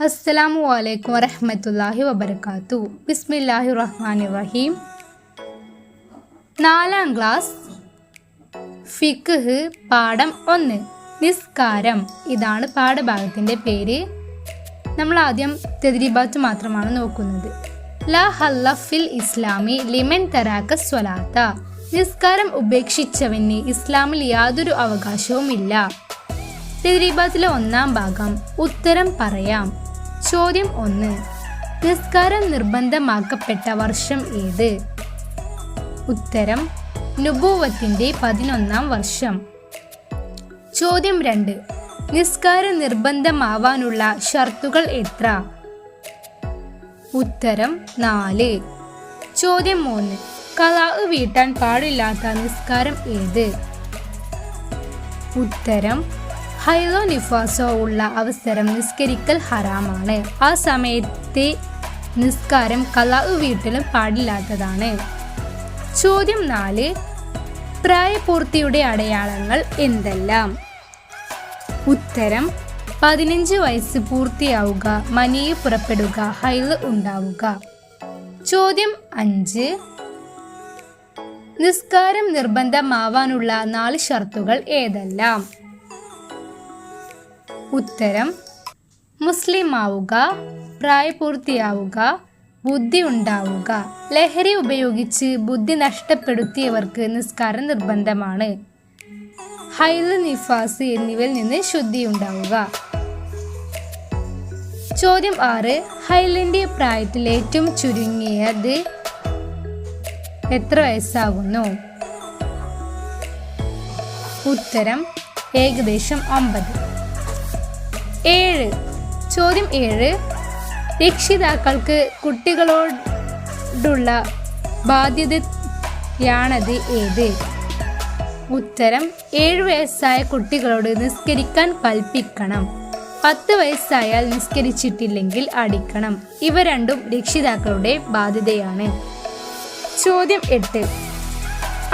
അസ്സലാമു അലൈക്കും വരഹമത്തല്ലാഹി വബർക്കാത്തു ബിസ്മില്ലാഹി റഹ്മാൻ റഹീം നാലാം ക്ലാസ് ഫിഖ് പാഠം ഒന്ന് നിസ്കാരം. ഇതാണ് പാഠഭാഗത്തിന്റെ പേര്. നമ്മൾ ആദ്യം തെതിരിബാത്ത് മാത്രമാണ് നോക്കുന്നത്. ലാ ഹല്ലഫിൽ ഇസ്ലാമി ലിമൻ തരാക്ക സ്വലാത്ത. നിസ്കാരം ഉപേക്ഷിച്ചവന് ഇസ്ലാമിൽ യാതൊരു അവകാശവുമില്ല. തെതിരിബാത്തിലെ ഒന്നാം ഭാഗം ഉത്തരം പറയാം. ചോദ്യം ഒന്ന്. നിസ്കാരം നിർബന്ധമാക്കപ്പെട്ട വർഷം ഏത്? ഉത്തരം നുബൂവത്തിന്റെ പതിനൊന്നാം വർഷം. ചോദ്യം രണ്ട്. നിസ്കാരം നിർബന്ധമാവാനുള്ള ഷർത്തുകൾ എത്ര? ഉത്തരം നാല്. ചോദ്യം മൂന്ന്. കലാവ് വീട്ടാൻ പാടില്ലാത്ത നിസ്കാരം ഏത്? ഉത്തരം ഹൈലോ നിഫാസോ ഉള്ള അവസരം നിസ്കരിക്കൽ ഹറാമാണ്. ആ സമയത്തെ നിസ്കാരം കലാവ് വീട്ടിലും പാടില്ലാത്തതാണ്. ചോദ്യം നാല് പ്രായപൂർത്തിയുടെ അടയാളങ്ങൾ എന്തെല്ലാം? ഉത്തരം പതിനഞ്ച് വയസ്സ് പൂർത്തിയാവുക മനിയെ പുറപ്പെടുക ഹൈൽ ഉണ്ടാവുക. ചോദ്യം അഞ്ച് നിസ്കാരം നിർബന്ധമാവാനുള്ള നാല് ഷർത്തുകൾ ഏതെല്ലാം? ഉത്തരം മുസ്ലിം ആവുക പ്രായപൂർത്തിയാവുക ബുദ്ധി ഉണ്ടാവുക ലഹരി ഉപയോഗിച്ച് ബുദ്ധി നഷ്ടപ്പെടുത്തിയവർക്ക് നിസ്കാരം നിർബന്ധമാണ്. ഹൈൽ നിഫാസ് എന്നിവയിൽ നിന്ന് ശുദ്ധി ഉണ്ടാവുക ചോദ്യം ആറ് ഹൈലിന്റെ പ്രായത്തിൽ ഏറ്റവും ചുരുങ്ങിയത് എത്ര വയസ്സാകുന്നു? ഉത്തരം ഏകദേശം ഒമ്പത് ഏഴ്. ചോദ്യം ഏഴ്. രക്ഷിതാക്കൾക്ക് കുട്ടികളോടുള്ള ബാധ്യതയാണത് ഏത്? ഉത്തരം ഏഴ് വയസ്സായ കുട്ടികളോട് നിസ്കരിക്കാൻ കൽപ്പിക്കണം. പത്ത് വയസ്സായാൽ നിസ്കരിച്ചിട്ടില്ലെങ്കിൽ അടിക്കണം. ഇവ രണ്ടും രക്ഷിതാക്കളുടെ ബാധ്യതയാണ്. ചോദ്യം എട്ട്.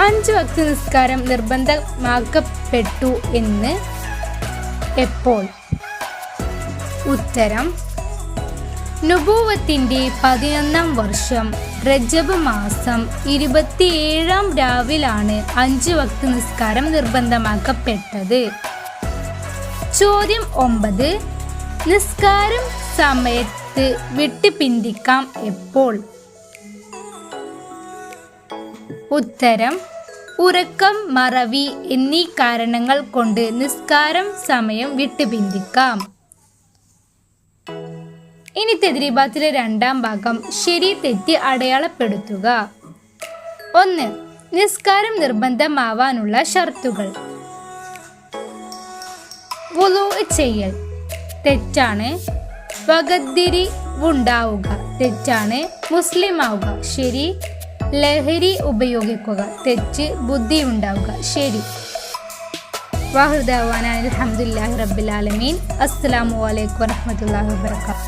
അഞ്ച് വക്ത നിസ്കാരം നിർബന്ധമാക്കപ്പെട്ടു എന്ന് എപ്പോൾ? ഉത്തരം. നുബൂവത്തിന്റെ പതിനൊന്നാം വർഷം റജബ് മാസം ഇരുപത്തിയേഴാം രാവിലാണ് അഞ്ച് വക്ത് നിസ്കാരം നിർബന്ധമാക്കപ്പെട്ടത്. ചോദ്യം ഒമ്പത്. നിസ്കാരം സമയത്ത് വിട്ടുപിന്തിക്കാം എപ്പോൾ? ഉത്തരം. ഉറക്കം മറവി എന്നീ കാരണങ്ങൾ കൊണ്ട് നിസ്കാരം സമയം വിട്ടുപിന്തിക്കാം ഇനി തെദ്രീബാത്തിലെ രണ്ടാം ഭാഗം ശരി തെറ്റി അടയാളപ്പെടുത്തുക. ഒന്ന് നിസ്കാരം നിർബന്ധമാവാനുള്ള ഷർത്തുകൾ. ചെയ്യൽ. തെറ്റാണ്. വകതിരി ഉണ്ടാവുക. തെറ്റാണ്. മുസ്ലിം ആവുക. ശരി. ലഹരി ഉപയോഗിക്കുക. തെറ്റ് ബുദ്ധി ഉണ്ടാവുക. ശരി. വാഹൃദാൻ അലഹമുല്ലാ റബ്ബിലാലമീൻ അസ്സാം വലൈക്കും വരഹമുല്ലാ വാബർക്കാത്തു